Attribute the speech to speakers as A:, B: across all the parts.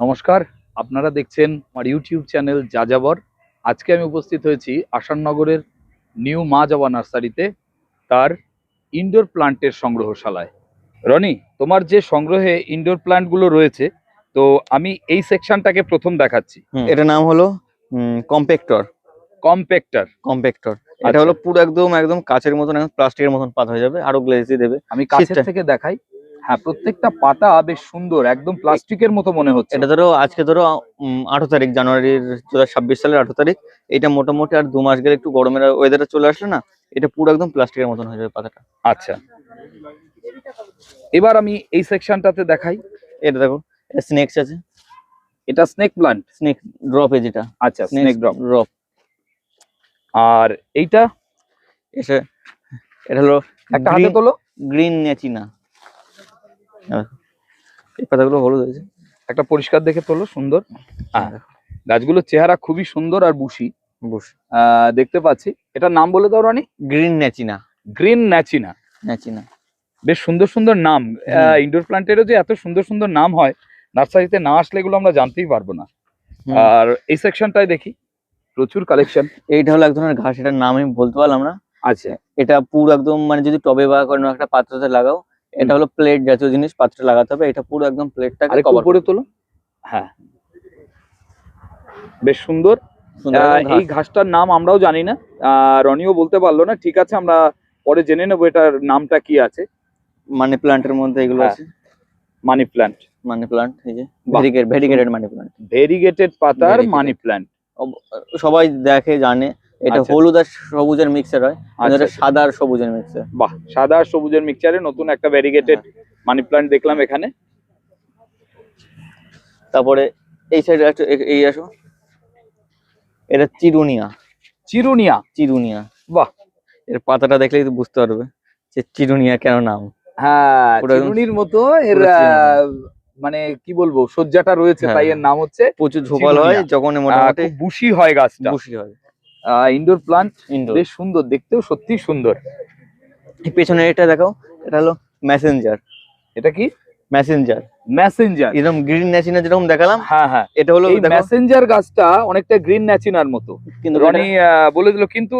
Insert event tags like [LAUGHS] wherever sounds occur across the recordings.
A: নমস্কার আপনারা দেখছেন আমার ইউটিউব চ্যানেল যাযাবর। আজকে আমি উপস্থিত হয়েছি আসাননগরের নিউ মা জবা নার্সারিতে তার ইনডোর প্লান্টের সংগ্রহশালায়। রনি তোমার যে সংগ্রহে ইনডোর প্লান্টগুলো রয়েছে তো আমি এই সেকশনটাকে প্রথম দেখাচ্ছি।
B: এটার নাম হলো কম্পেক্টর কম্পেক্টর
A: আচ্ছা।
B: এটা হলো পুরো একদম একদম কাচের মতন প্লাস্টিকের মতন পাত হয়ে যাবে আরও গ্লেজি দেবে।
A: আমি কাছের থেকে দেখাই। হ্যাঁ প্রত্যেকটা পাতা বেশ সুন্দর একদম প্লাস্টিকের মতো মনে হচ্ছে।
B: এটা ধরো আজকে ধরো আঠারো তারিখ জানুয়ারির দু ছাব্বিশ সালের আঠারো তারিখ এটা মোটামুটি আর দু মাস গেলে একটু গরমের ওয়েদারে চলে আসলে না এটা পুরো একদম প্লাস্টিকের মতন হয়ে যাবে পাতাটা।
A: আচ্ছা। এবার আমি এই সেকশনটাতে দেখাই।
B: এটা দেখো এটা স্নেক্স আছে।
A: এটা স্নেক প্লান্ট
B: স্নেক ড্রপ ড্রপে যেটা।
A: আচ্ছা স্নেক ড্রপ
B: ড্রপ
A: আর এইটা?
B: এসে এটা হলো
A: একটা হাতে তোলো।
B: গ্রিন নেচিনা এই পাতাগুলো হলুদ হয়েছে।
A: একটা পরিষ্কার দেখে তোলো সুন্দর। হ্যাঁ। গাছগুলোর চেহারা খুবই সুন্দর আর বুশি।
B: বুশ।
A: দেখতে পাচ্ছি। এটার নাম বলে দাও রানি?
B: গ্রিন ন্যাচিনা।
A: গ্রিন ন্যাচিনা।
B: ন্যাচিনা।
A: বেশ সুন্দর সুন্দর নাম। ইনডোর প্লান্টেরও যে এত সুন্দর সুন্দর নাম হয় নার্সারিতে না আসলে এগুলো আমরা জানতেই পারব না। আর এই সেকশনটাই দেখি। প্রচুর কালেকশন
B: এইটা হলো এক ধরনের ঘাস এটার নাম আমি বলতে পারলাম না।
A: আছে
B: এটা পুরো একদম মানে যদি টবে বা কোনো একটা পাত্রতে লাগাও এটা হলো প্লেট জাতীয় জিনিস পাত্রে লাগাতে হবে এটা পুরো একদম প্লেটটাকে কভার
A: উপরে তোলো। হ্যাঁ। বেশ সুন্দর। এই ঘাসটার নাম আমরাও জানি না। রনিও বলতে পারল না। ঠিক আছে আমরা পরে জেনে নেব এটার নামটা কি আছে।
B: মানি প্লান্টের মধ্যে এগুলো
A: হ্যাঁ।
B: আছে।
A: মানি প্ল্যান্ট
B: মানি প্লান্ট এই যে ভেরিগেটেড মানি প্লান্ট
A: ভেরিগেটেড পাতার মানি প্ল্যান্ট
B: সবাই দেখে জানে। এটা
A: আচ্ছা।
B: হলুদ আর সবুজের মিক্সার হয়
A: আচ্ছা।
B: এটা সাদা আর সবুজের মিক্সার
A: বাহ সাদা আর সবুজের মিক্সচারে নতুন একটা ভেরিগেটেড
B: হ্যাঁ।
A: মানি প্ল্যান্ট দেখলাম এখানে।
B: তারপরে এই সাইডে এই আসো। এটা চিরুনিয়া।
A: চিরুনিয়া?
B: চিরুনিয়া।
A: বাহ।
B: এর পাতাটা দেখলেই তো বুঝতে পারবে যে চিরুনিয়া কেন নাম।
A: হ্যাঁ চিরুনির মতো এর মানে কি বলব সজ্জাটা রয়েছে
B: হ্যাঁ,
A: তাই এর নাম হচ্ছে
B: প্রচুর ঝোপাল হয়। যখন মোটামুটি
A: বুশি হয় গাছটা।
B: বসি হয়।
A: ইনডোর প্লান্ট বেশ সুন্দর দেখতেও সত্যি সুন্দর।
B: পেছনে এটা দেখো এটা হলো মেসেঞ্জার
A: এটা কি?
B: মেসেঞ্জার
A: মেসেঞ্জার
B: এরকম গ্রিন ন্যাচিনা যেরকম দেখালাম
A: হ্যাঁ হ্যাঁ।
B: এটা হলো
A: মেসেঞ্জার গাছটা অনেকটা গ্রিন ন্যাচিনার মতো।
B: কিন্তু
A: রনি বলে দিল কিন্তু।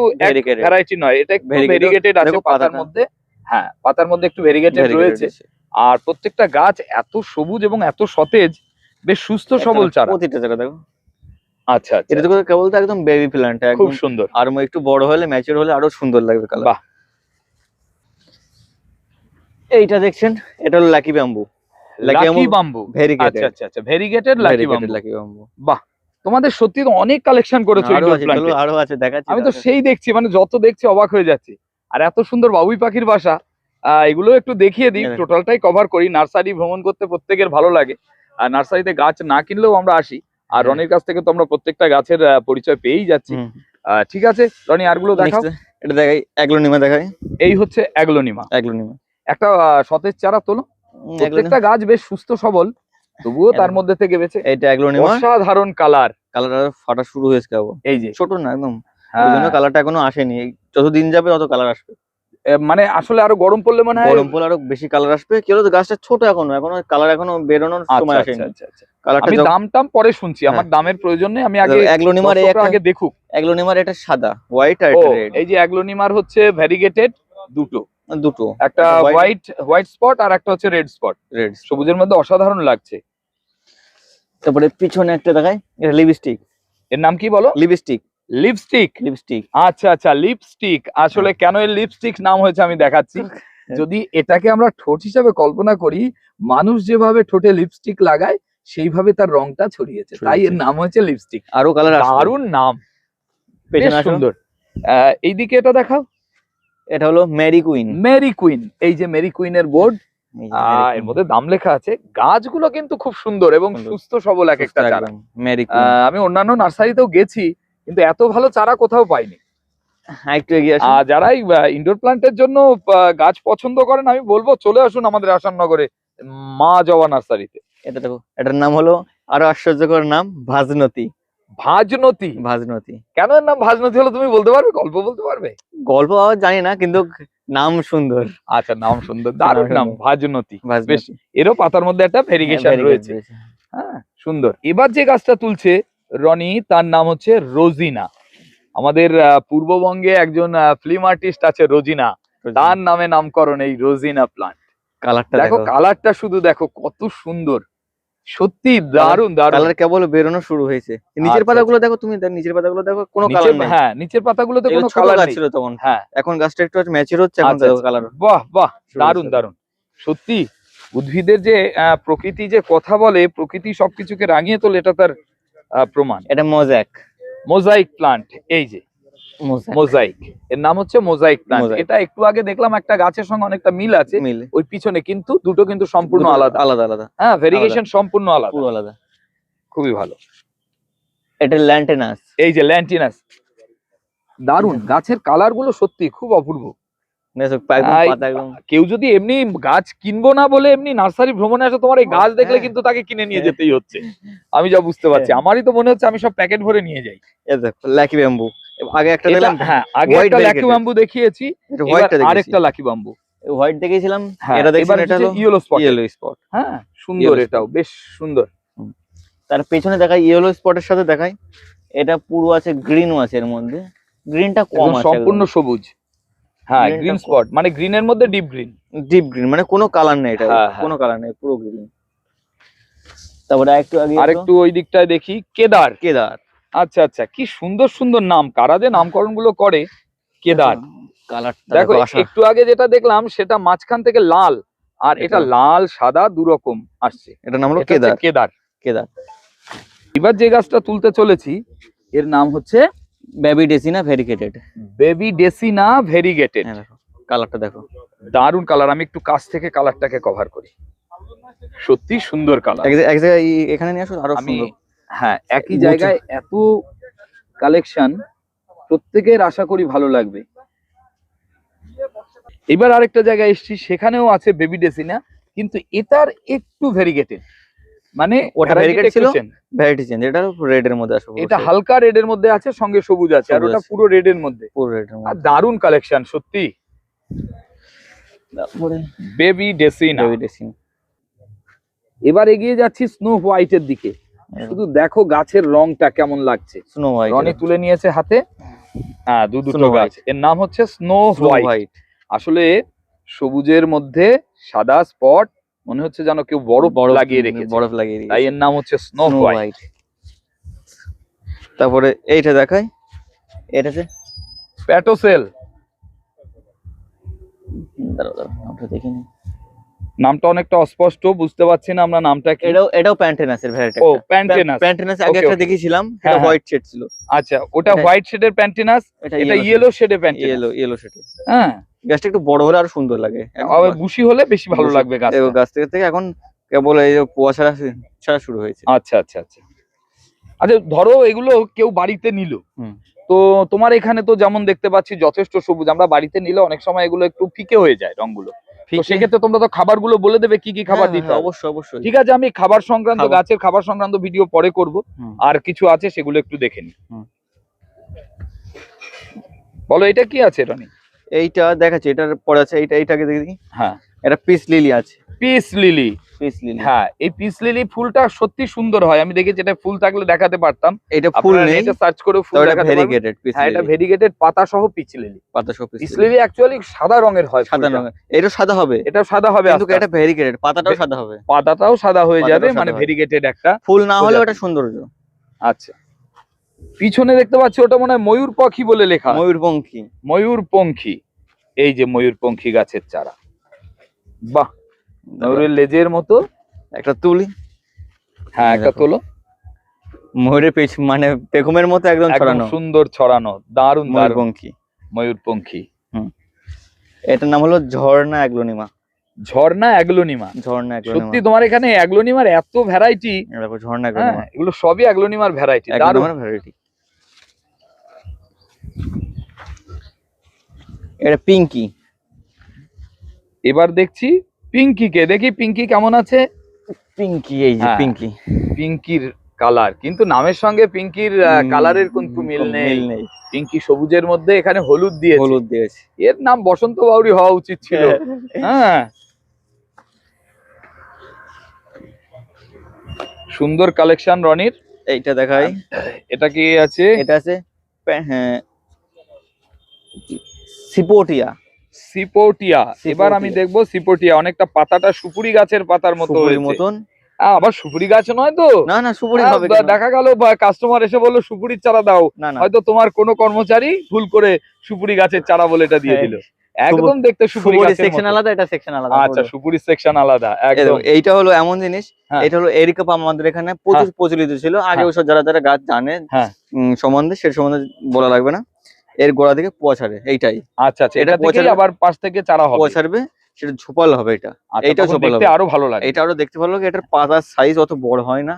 A: ভ্যারাইটি নয় এটা ভেরিগেটেড আছে পাতার মধ্যে। হ্যাঁ পাতার মধ্যে একটু ভেরিগেটেড রয়েছে। আর প্রত্যেকটা গাছ এত সবুজ এবং এত সতেজ বেশ সুস্থ সবল চারা।
B: প্রতিটা চারা দেখো।
A: আচ্ছা আচ্ছা
B: এটা তো কেবল তো একদম বেবি প্ল্যান্ট
A: খুব সুন্দর।
B: আর একটু বড় হলে ম্যাচিওর হলে আরও সুন্দর লাগবে কালার
A: বাহ।
B: এইটা দেখছেন এটা হলো লাকি ব্যাম্বু লাকি
A: লাকি আচ্ছা
B: ভেরিগেটেড
A: আচ্ছা আচ্ছা variegated lucky bamboo
B: lucky bamboo
A: বাহ তোমাদের সত্যি তো অনেক কালেকশন করেছ আরও
B: আছে দেখাচ্ছি
A: আমি তো সেই দেখছি মানে যত দেখছি অবাক হয়ে যাচ্ছি। আর এত সুন্দর বাবুই পাখির বাসা। আহ, এগুলো একটু দেখিয়ে দিই
B: হ্যাঁ।
A: টোটালটাই কভার করি। নার্সারি ভ্রমণ করতে প্রত্যেকের ভালো লাগে। আর নার্সারিতে গাছ না কিনলেও আমরা আসি। আর। রনির কাছ থেকে তো আমরা প্রত্যেকটা গাছের পরিচয় পেয়েই যাচ্ছি। ঠিক আছে? রনি আরগুলো দেখাও।
B: এটা দেখাই অ্যাগ্লোনিমা দেখাই।
A: এই হচ্ছে অ্যাগ্লোনিমা।
B: অ্যাগ্লোনিমা।
A: একটা সতেজ চারা তোলো। প্রত্যেকটা গাছ বেশ সুস্থ সবল। তবুও তার মধ্যে থেকে বেঁচে
B: এটা অ্যাগ্লোনিমা।
A: অসাধারণ কালার।
B: কালার ফাটা শুরু হয়েছে
A: এই যে।
B: ছোট না একদম। ওই
A: হ্যাঁ,
B: জন্য কালারটা এখনও আসেনি। যত দিন যাবে তত কালার আসবে।
A: মানে আসলে আরও গরম পড়লে মনে হয়
B: গরম পড়লে আরও বেশি কালার আসবে। কি হলো তো গাছটা ছোট এখনও এখনও কালার এখনও বেরোনোর
A: আচ্ছা,
B: সময়
A: আচ্ছা,
B: আসেনি।
A: আচ্ছা।
B: কালারটা
A: আমি দাম টাম পরে শুনছি আমার দামের প্রয়োজন নেই আমি আগে
B: অ্যাগ্লোনিমার
A: আগে দেখুক।
B: অ্যাগ্লোনিমার এটা সাদা হোয়াইট আর এটা রেড
A: এই যে অ্যাগ্লোনিমার হচ্ছে ভ্যারিগেটেড দুটো।
B: দুটো।
A: একটা হোয়াইট হোয়াইট স্পট আর একটা হচ্ছে রেড স্পট
B: রেড
A: সবুজের মধ্যে অসাধারণ লাগছে।
B: তারপরে পিছনে একটা দেখাই এটা লিপস্টিক
A: এর নাম কি বলো?
B: লিপস্টিক
A: লিপস্টিক
B: লিপস্টিক
A: আচ্ছা আচ্ছা লিপস্টিক আসলে কেন এর লিপস্টিক নাম হয়েছে আমি দেখাচ্ছি। যদি এটাকে আমরা ঠোঁট হিসাবে কল্পনা করি মানুষ যেভাবে ঠোঁটে লিপস্টিক লাগায় সেইভাবে তার রংটা ছড়িয়েছে। তাই এর নাম হয়েছে লিপস্টিক
B: আরও কালার
A: দারুণ নাম। সুন্দর। এইদিকে এটা দেখাও।
B: এটা হলো মেরি কুইন
A: মেরি কুইন এই যে মেরি কুইনের বোর্ড এর মধ্যে দাম লেখা আছে। গাছগুলো কিন্তু খুব সুন্দর এবং সুস্থ সবল এক একটা আমি অন্যান্য নার্সারিতেও গেছি। কিন্তু এত ভালো চারা কোথাও পাইনি।
B: হ্যাঁ একটু এগিয়ে আসো
A: আর যারা ইনডোর প্লান্টের জন্য গাছ পছন্দ করেন আমি বলব চলে আসুন আমাদের আসাননগরে মা জওয়া নার্সারিতে।
B: এটা দেখো এটার নাম হলো আরও আশ্চর্যকর নাম ভাজনতি।
A: ভাজনতি?
B: ভাজনতি।
A: কেন এর নাম ভাজনতি হলো তুমি বলতে পারবে? গল্প বলতে পারবে?
B: গল্প জানি না কিন্তু নাম সুন্দর।
A: আচ্ছা নাম সুন্দর দারুণ নাম। ভাজনতি। বেশ এরও পাতার মধ্যে একটা ভেরিগেশন
B: হ্যাঁ,
A: রয়েছে। হ্যাঁ সুন্দর। এবার যে গাছটা তুলছে রনি তার নাম হচ্ছে রোজিনা। আমাদের পূর্ববঙ্গে একজন ফিল্ম আর্টিস্ট আছে রোজিনা। তার নামে নামকরণ এই রোজিনা প্লান্ট
B: কালারটা
A: দেখো কালারটা শুধু দেখো কত সুন্দর। সত্যি দারুণ দারুণ
B: কালার কেবল বেরোনো শুরু হয়েছে। নিচের
A: আচ্ছা,
B: পাতাগুলো দেখো তুমি দেখ, নিচের পাতাগুলো দেখো কোনো কালার নেই।
A: হ্যাঁ নিচের পাতাগুলোতে কোনো কালার
B: ছিল তখন।
A: হ্যাঁ।
B: এখন গাছটা একটু ম্যাচিউর হচ্ছে এখন
A: আচ্ছা,
B: দেখো
A: আচ্ছা।
B: কালার
A: বাহ বাহ
B: হয়েছে।
A: দারুণ। সত্যি উদ্ভিদের যে আহ, প্রকৃতি যে কথা বলে প্রকৃতি সবকিছুকে রাঙিয়ে তোলে এটা তার প্রমাণ।
B: এটা মজাক
A: মোজাইক প্লান্ট এই যে। মোজাইক এর নাম হচ্ছে মোজাইক প্লান্ট এটা একটু আগে দেখলাম একটা গাছের সঙ্গে অনেকটা মিল আছে। ওই পিছনে কিন্তু দুটো কিন্তু সম্পূর্ণ আলাদা।
B: আলাদা আলাদা।
A: হ্যাঁ ভেরিগেশন সম্পূর্ণ আলাদা।
B: আলাদা।
A: খুবই ভালো।
B: এটা ল্যান্টেনাস
A: এই যে ল্যান্টিনাস দারুণ গাছের কালারগুলো সত্যি খুব অপূর্ব। কেউ যদি এমনি গাছ কিনবো না বলে এমনি নার্সারি ভ্রমণে আসে তোমার এই গাছ দেখলে
B: হ্যাঁ।
A: কিন্তু তাকে কিনে নিয়ে যেতেই হচ্ছে। [LAUGHS] আমি যা বুঝতে পারছি।
B: হ্যাঁ।
A: আমারই তো মনে হচ্ছে আমি সব প্যাকেট ভরে নিয়ে যাই।
B: লাকি ব্যাম্বু আগে একটা দিলাম
A: হ্যাঁ আগে একটা লাকি ব্যাম্বু দেখিয়েছি
B: দেখেছি।
A: আরেকটা লাকি ব্যাম্বু
B: হোয়াইট দেখেছিলাম
A: হ্যাঁ
B: এটা দেখছি
A: এবার
B: এটা হলো
A: ইয়েলো স্পট
B: ইয়েলো স্পট
A: হ্যাঁ সুন্দর এটাও বেশ সুন্দর।
B: তার পেছনে দেখায় ইয়েলো স্পটের সাথে দেখায় এটা পুরো আছে গ্রিনও আছে এর মধ্যে। গ্রিনটা কম আছে
A: সম্পূর্ণ সবুজ। হ্যাঁ গ্রিন স্পট মানে গ্রিনের মধ্যে ডিপ গ্রিন
B: ডিপ গ্রিন মানে কোনো কালার নেই এটা।
A: হ্যাঁ, হ্যাঁ।
B: কোনো কালার নেই পুরো গ্রিন তারপরে একটু আগে
A: আর একটু ওই দিকটায় দেখি কেদার।
B: কেদার।
A: আচ্ছা আচ্ছা কি সুন্দর সুন্দর নাম। কারা যে নামকরণগুলো করে কেদার। দেখো
B: দেখো
A: একটু আগে যেটা দেখলাম সেটা মাঝখান থেকে লাল আর এটা
B: এটা-
A: লাল। সাদা দুরকম আসছে।
B: এটা নাম হলো কেদার।
A: কেদার।
B: কেদার।
A: এবার যে গাছটা তুলতে চলেছি এর নাম হচ্ছে
B: baby dracaena variegated
A: baby dracaena variegated
B: হ্যাঁ কালারটা দেখো।
A: দারুণ কালার আমি একটু কাছ থেকে কালারটাকে কভার করি। সত্যি সুন্দর কালার
B: এক জায়গায় এখানে নিয়ে আসো আরও
A: আমি হ্যাঁ একই জায়গায় এত কালেকশন প্রত্যেকের আশা করি ভালো লাগবে। এবার আরেকটা জায়গায় এসেছি সেখানেও আছে বেবি ডেসিনা কিন্তু এটার একটু ভেরিগেটেড মানে
B: ওটা ছিল? ভ্যারাইটি চেঞ্জ এটা রেড এর মধ্যে আসো
A: এটা হালকা রেড এর মধ্যে আছে সঙ্গে সবুজ আছে আর ওটা পুরো রেড এর মধ্যে।
B: পুরো রেড এর
A: আর
B: মধ্যে।
A: দারুণ কালেকশন সত্যি। বেবি ডেসিনা
B: বেবি ডেসিনা
A: এবার এগিয়ে যাচ্ছি স্নো হোয়াইট এর দিকে। শুধু দেখো গাছের রংটা কেমন লাগছে।
B: স্নো হোয়াইট
A: রনি তুলে নিয়েছে হাতে। হ্যাঁ দু দুটো গাছ। এর নাম হচ্ছে স্নো হোয়াইট আসলে সবুজের মধ্যে সাদা স্পট মনে হচ্ছে যেন কেউ বরফ
B: বরফ
A: লাগিয়ে রেখেছে।
B: বরফ লাগিয়ে
A: তাই এর নাম হচ্ছে স্নো হোয়াইট
B: তারপরে এইটা দেখাই। এটাতে?
A: প্যাটোসেল
B: দাঁড়াও দাঁড়াও নামটা দেখিনি
A: নামটা অনেকটা অস্পষ্ট বুঝতে পারছি না আমরা নামটা কি।
B: এটাও এটাও প্যান্টেনাসের ভ্যারাইটি
A: ও প্যান্টেনাস
B: প্যান্টেনাস আগে একটা দেখেছিলাম এটা
A: হ্যাঁ।
B: হোয়াইট শেড ছিল।
A: আচ্ছা ওটা হোয়াইট শেডের প্যান্টেনাস
B: এটা
A: এটা ইয়েলো শেডের প্যান্টেনাস
B: ইয়েলো ইয়েলো শেডে
A: হ্যাঁ।
B: গাছটা একটু বড় হলে আরও সুন্দর লাগে।
A: বুশি হলে বেশি ভালো লাগবে গাছ
B: গাছ থেকে থেকে এখন কেবল এই পোয়া ছাড়া শুরু হয়েছে।
A: আচ্ছা আচ্ছা আচ্ছা। আচ্ছা ধরো এগুলো কেউ বাড়িতে নিল।
B: হুম।
A: তো তোমার এখানে তো যেমন দেখতে পাচ্ছি যথেষ্ট সবুজ। আমরা বাড়িতে নিলে অনেক সময় এগুলো একটু ফিকে হয়ে যায় রংগুলো। সেক্ষেত্রে তোমরা তো খাবারগুলো বলে দেবে কি কি খাবার
B: হ্যাঁ,
A: দিতে
B: হ্যাঁ, অবশ্যই অবশ্যই।
A: ঠিক আছে আমি খাবার সংক্রান্ত গাছের খাবার সংক্রান্ত ভিডিও পরে করব। আর কিছু আছে সেগুলো একটু দেখে নি। বলো এটা কি আছে রনি?
B: এইটা দেখাচ্ছে এটার পরে আছে এইটা এইটাকে দেখি
A: হ্যাঁ।
B: এটা পিস লিলি আছে।
A: Peace lily.
B: Peace lily.
A: হ্যাঁ এই পিস লিলি ফুলটা সত্যি সুন্দর হয়। আমি দেখেছি এটা ফুল থাকলে দেখাতে পারতাম।
B: এটা ফুল নেই।
A: এটা সার্চ করে ফুল দেখাতে
B: ভেরিগেটেড পিস
A: হ্যাঁ এটা ভেরিগেটেড পাতা সহ পিচ লিলি।
B: পাতা সব পিস
A: পিস লিলি অ্যাকচুয়ালি সাদা রঙের হয়
B: সাদা রঙের। এটা সাদা হবে।
A: এটা সাদা হবে
B: কিন্তু এটা ভেরিগেটেড পাতাটাও সাদা হবে।
A: পাতাটাও সাদা হয়ে যাবে মানে। ভেরিগেটেড একটা
B: ফুল না হলেও। এটা সৌন্দর্য।
A: আচ্ছা। পিছনে দেখতে পাচ্ছি ওটা মনে হয় ময়ূর পাখি বলে লেখা।
B: ময়ূর ময়ূরপঙ্খী
A: ময়ূর পঙ্খী। এই যে ময়ূর পঙ্খী গাছের চারা। বাহ ময়ূরের লেজের মতো।
B: একটা তুলি।
A: হ্যাঁ একটা। তোলো।
B: ময়ূরের পেছ মানে পেখমের মতো একদম ছড়ানো।
A: সুন্দর ছড়ানো। দারুণ দারুণ।
B: ময়ূরপঙ্খী
A: ময়ূর পঙ্খী।
B: এটার নাম হলো ঝর্ণা অ্যাগ্লোনিমা।
A: ঝর্ণা অ্যাগ্লোনিমা।
B: ঝর্ণা
A: সত্যি তোমার এখানে অ্যাগ্লোনিমার এত ভ্যারাইটি
B: দেখো ঝর্ণা
A: হ্যাঁ এগুলো সবই অ্যাগ্লোনিমার ভ্যারাইটি দারুণ।
B: ভ্যারাইটি এটা পিঙ্কি।
A: এবার দেখছি পিঙ্কিকে। দেখি পিঙ্কি কেমন আছে?
B: পিঙ্কি এই যে
A: হ্যাঁ।
B: পিঙ্কি।
A: পিঙ্কির কালার কিন্তু নামের সঙ্গে পিঙ্কির কালারের কিন্তু মিল নেই।
B: নেই।
A: পিঙ্কি সবুজের মধ্যে এখানে হলুদ দিয়ে
B: হলুদ দিয়েছে।
A: এর নাম বসন্ত বাউরি হওয়া উচিত ছিল। হ্যাঁ। সুন্দর কালেকশন রনির।
B: এইটা দেখাই।
A: এটা কি আছে?
B: এটা আছে হ্যাঁ। সিপোটিয়া।
A: সিপোটিয়া। এবার আমি। দেখব সিপোটিয়া। অনেকটা পাতাটা সুপুরি গাছের পাতার মতো
B: মতন।
A: আবার সুপুরি গাছ নয় তো?
B: না না সুপুরি হবে
A: দেখা গেল কাস্টমার এসে বলল সুপুরির চারা দাও।
B: না না।
A: হয়তো তোমার কোনো কর্মচারী ভুল করে সুপুরি গাছের চারা বলে এটা দিয়ে
B: হ্যাঁ।
A: দিল। একদম দেখতে সুপুরি
B: সুপুরি সেকশন আলাদা এটা সেকশন আলাদা
A: আচ্ছা
B: পুরো।
A: সুপুরির সেকশন আলাদা একদম।
B: এইটা হলো এমন জিনিস
A: হ্যাঁ।
B: এটা হলো এরিকা পাম আমাদের এখানে প্রচুর প্রচলিত ছিল। আগে
A: হ্যাঁ।
B: ওসব যারা যারা গাছ জানে
A: হ্যাঁ।
B: সম্বন্ধে সে সম্বন্ধে বলা লাগবে না। এর গোড়া থেকে ছাড়ে এইটাই।
A: আচ্ছা আচ্ছা
B: এটা
A: এটা আবার পাশ থেকে চারা হবে।
B: পোয়া সেটা ঝোপাল হবে এটা।
A: আচ্ছা,
B: ছোপা
A: দেখতে
B: লাগবে।
A: আরও ভালো লাগে।
B: এটা আরও দেখতে ভালো লাগে এটার পাতার সাইজ অত বড় হয় না।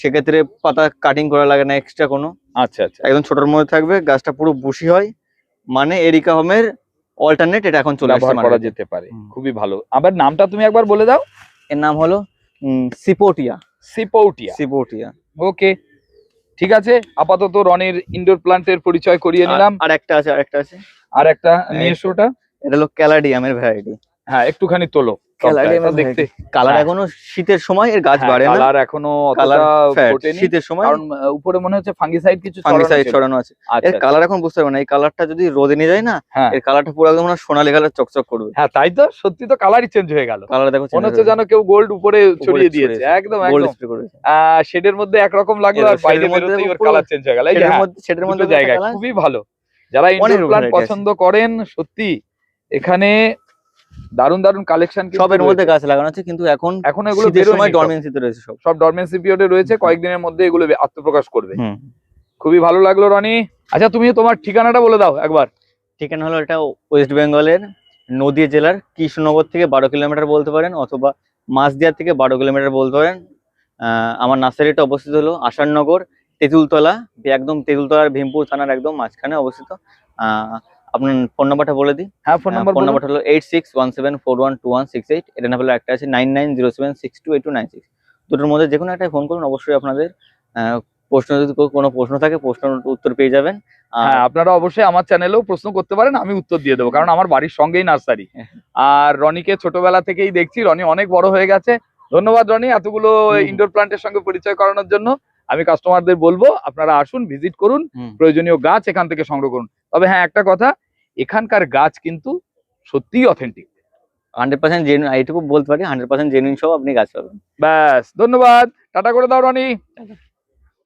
B: সেক্ষেত্রে পাতা কাটিং করা লাগে না এক্সট্রা কোনো।
A: আচ্ছা আচ্ছা।
B: একদম ছোটর মধ্যে থাকবে গাছটা পুরো বুশি হয়। মানে এরিকা হোমের অল্টারনেট এটা এখন চলে আসছে
A: ব্যবহার করা যেতে পারে। খুবই ভালো। আবার নামটা তুমি একবার বলে দাও।
B: এর নাম হলো সিপোটিয়া
A: সিপোটিয়া
B: সিপোটিয়া
A: ওকে ঠিক আছে। আপাতত রনির ইনডোর প্লান্টের পরিচয় করিয়ে নিলাম।
B: আর একটা আছে আর একটা আছে।
A: আর একটা নিয়ে এসো ওটা।
B: এটা হলো ক্যালাডিয়ামের ভ্যারাইটি
A: হ্যাঁ একটুখানি তোলো। দেখতে।
B: কালার
A: হ্যাঁ।
B: এখনও শীতের সময় এর গাছ বাড়ে না।
A: কালার এখনও
B: কালার শীতের সময়
A: কারণ উপরে মনে হচ্ছে ফাঙ্গিসাইড কিছু
B: ফাঙ্গিসাইড
A: ছড়ানো
B: ছড়ানো আছে।
A: আচ্ছা
B: এর কালার এখন বুঝতে পারবে না। এই কালারটা যদি রোদে নিয়ে যায় না
A: হ্যাঁ।
B: এর কালারটা পুরো একদম সোনালী কালার চকচক করবে।
A: হ্যাঁ তাই তো? সত্যি তো কালারই চেঞ্জ হয়ে গেল।
B: কালার দেখো
A: মনে হচ্ছে যেন কেউ গোল্ড উপরে ছড়িয়ে দিয়েছে। একদম
B: গোল্ড
A: একদম।
B: স্প্রে করেছে।
A: শেডের মধ্যে একরকম লাগল
B: এবার
A: আর বাইরে
B: এর মধ্যে
A: বেরোতেই ওর
B: পুরো-
A: কালার চেঞ্জ হয়ে গেল। এই যে হ্যাঁ,
B: মধ্যে সেটার
A: দুটো
B: মধ্যে
A: জায়গায়
B: কালার
A: খুবই ভালো। যারা ইনডোর প্ল্যান্ট পছন্দ করেন সত্যি এখানে দারুণ দারুণ কালেকশন
B: সবের মধ্যে গাছ লাগানো আছে কিন্তু এখন
A: এখন এগুলো বেরোয়নি
B: সময় ডরমেন্সিতে রয়েছে সব।
A: সব ডরমেন্সি পিরিয়ডে রয়েছে কয়েকদিনের মধ্যে এগুলো আত্মপ্রকাশ করবে। খুবই ভালো লাগল রনি। আচ্ছা তুমি তোমার ঠিকানাটা বলে দাও একবার।
B: ঠিকানা হলো এটা ওয়েস্ট বেঙ্গলের নদীয়া জেলার কৃষ্ণনগর থেকে বারো কিলোমিটার বলতে পারেন অথবা মাছদিয়া থেকে বারো কিলোমিটার বলতে পারেন। আহ, আমার নার্সারিটা অবস্থিত হলো আসারনগর তেঁতুলতলা একদম তেঁতুলতলার ভীমপুর থানার একদম মাঝখানে অবস্থিত। আহ, আপনার ফোন নাম্বারটা বলে দিই।
A: হ্যাঁ ফোন নাম্বার
B: ফোন নাম্বারটা হলো eight six one seven four one two one six eight এটা না হলো একটা আছে nine nine zero seven six two eight two nine six দুটোর মধ্যে যে কোনো একটা ফোন করুন অবশ্যই আপনাদের প্রশ্ন যদি কোনো প্রশ্ন থাকে প্রশ্নের উত্তর পেয়ে যাবেন। আর
A: হ্যাঁ আপনারা অবশ্যই আমার চ্যানেলেও প্রশ্ন করতে পারেন আমি উত্তর দিয়ে দেবো কারণ আমার বাড়ির সঙ্গেই নার্সারি। আর রনিকে ছোটবেলা থেকেই দেখছি রনি অনেক বড় হয়ে গেছে। ধন্যবাদ রনি এতগুলো। ইনডোর প্লান্টের সঙ্গে পরিচয় করানোর জন্য। আমি কাস্টমারদের বলব আপনারা আসুন ভিজিট করুন প্রয়োজনীয় গাছ এখান থেকে সংগ্রহ করুন। তবে হ্যাঁ একটা কথা এখানকার গাছ কিন্তু সত্যিই অথেন্টিক
B: হান্ড্রেড পার্সেন্ট জেনুইন এইটুকু বলতে পারি হান্ড্রেড পার্সেন্ট জেনুইন সব আপনি গাছ পাবেন।
A: ব্যাস ধন্যবাদ। টাটা করে দাও রনি।